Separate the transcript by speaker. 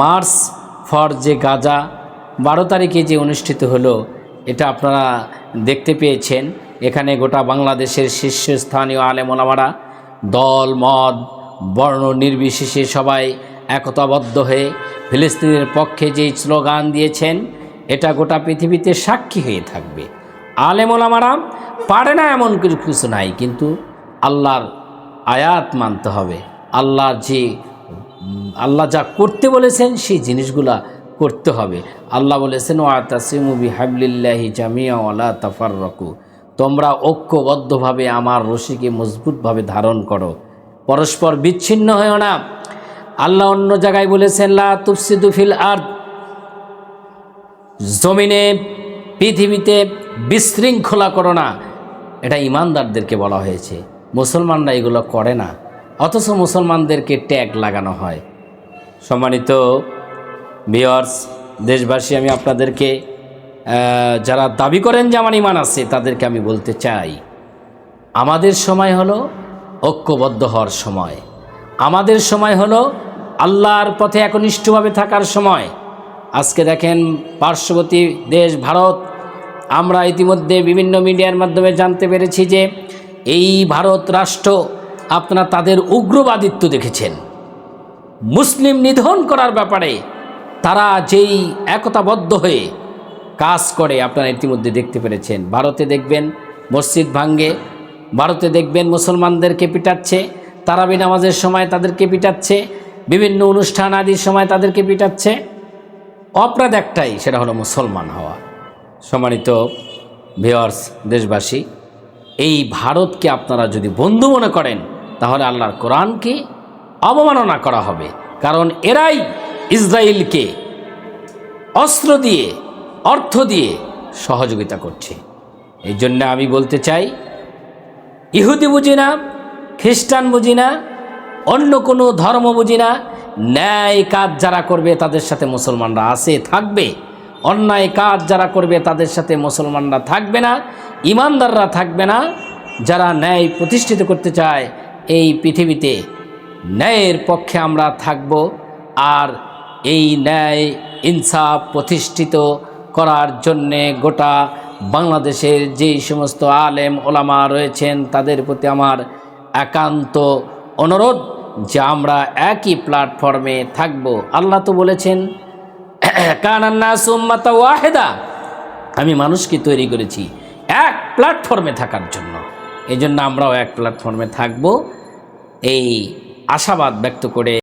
Speaker 1: March for যে গাজা, বারো তারিখে যে অনুষ্ঠিত হলো, এটা আপনারা দেখতে পেয়েছেন। এখানে গোটা বাংলাদেশের শীর্ষস্থানীয় আলেমোলামারা দল, মত, বর্ণ নির্বিশেষে সবাই একতাবদ্ধ হয়ে ফিলিস্তিনের পক্ষে যেই স্লোগান দিয়েছেন, এটা গোটা পৃথিবীতে সাক্ষী হয়ে থাকবে। আলেমোলামারা পারে না এমন কিছু নাই, কিন্তু আল্লাহর আয়াত মানতে হবে। আল্লাহর যে আল্লাহ যা করতে বলেছেন, সেই জিনিসগুলা করতে হবে। আল্লাহ বলেছেন ও আতাসিমুবি হাবলিল্লাহি জামিয়া ওয়ালা তাফার রকু তোমরা ঐক্যবদ্ধভাবে আমার রশিকে মজবুতভাবে ধারণ করো। পরস্পর বিচ্ছিন্ন হয়েও না। আল্লাহ অন্য জায়গায় বলেছেন, লা তুফসিদু ফিল জমিনে, পৃথিবীতে বিশৃঙ্খলা করো না। এটা ইমানদারদেরকে বলা হয়েছে। মুসলমানরা এগুলো করে না। অথচ মুসলমানদেরকে ট্যাগ লাগানো হয়। সম্মানিত বিয়ার্স দেশবাসী, আমি আপনাদেরকে যারা দাবি করেন যে আমার ইমান আছে, তাদেরকে আমি বলতে চাই, আমাদের সময় হলো ঐক্যবদ্ধ হওয়ার সময়। আমাদের সময় হলো আল্লাহর পথে একনিষ্ঠভাবে থাকার সময়। আজকে দেখেন, পার্শ্ববর্তী দেশ ভারত, আমরা ইতিমধ্যে বিভিন্ন মিডিয়ার মাধ্যমে জানতে পেরেছি যে এই ভারত রাষ্ট্র আপনারা তাদের উগ্রবাদিত্ব দেখেছেন। মুসলিম নিধন করার ব্যাপারে তারা যেই একতাবদ্ধ হয়ে কাজ করে, আপনারা ইতিমধ্যে দেখতে পেরেছেন। ভারতে দেখবেন মসজিদ ভাঙ্গে, ভারতে দেখবেন মুসলমানদেরকে পিটাচ্ছে, তারাবি নামাজের সময় তাদেরকে পিটাচ্ছে, বিভিন্ন অনুষ্ঠান আদির সময় তাদেরকে পিটাচ্ছে। অপরাধ একটাই, সেটা হলো মুসলমান হওয়া। সম্মানিত ভিওয়ার্স দেশবাসী, এই ভারতকে আপনারা যদি বন্ধু মনে করেন তাহলে আল্লাহর কোরআনকে অবমাননা করা হবে। কারণ এরাই ইসরায়েলকে অস্ত্র দিয়ে, অর্থ দিয়ে সহযোগিতা করছে। এই জন্য আমি বলতে চাই, ইহুদি বুঝি না, খ্রিস্টান বুঝি না, অন্য কোনো ধর্ম বুঝি না, ন্যায় কাজ যারা করবে তাদের সাথে মুসলমানরা আছে, থাকবে। অন্যায় কাজ যারা করবে তাদের সাথে মুসলমানরা থাকবে না, ইমানদাররা থাকবে না, যারা ন্যায় প্রতিষ্ঠিত করতে চায় এই পৃথিবীতে ন্যায়ের পক্ষে আমরা থাকব আর এই ন্যায় ইনসাফ প্রতিষ্ঠিত করার জন্যে গোটা বাংলাদেশের যেই সমস্ত আলেম, ওলামা রয়েছেন, তাদের প্রতি আমার একান্ত অনুরোধ যে আমরা একই প্ল্যাটফর্মে থাকব। আল্লাহ তো বলেছেন কানান্না সুম্মাতা ওয়াহেদা। আমি মানুষকে তৈরি করেছি এক প্ল্যাটফর্মে থাকার জন্য। এই জন্য আমরাও এক প্ল্যাটফর্মে থাকব। এই আশাবাদ ব্যক্ত করে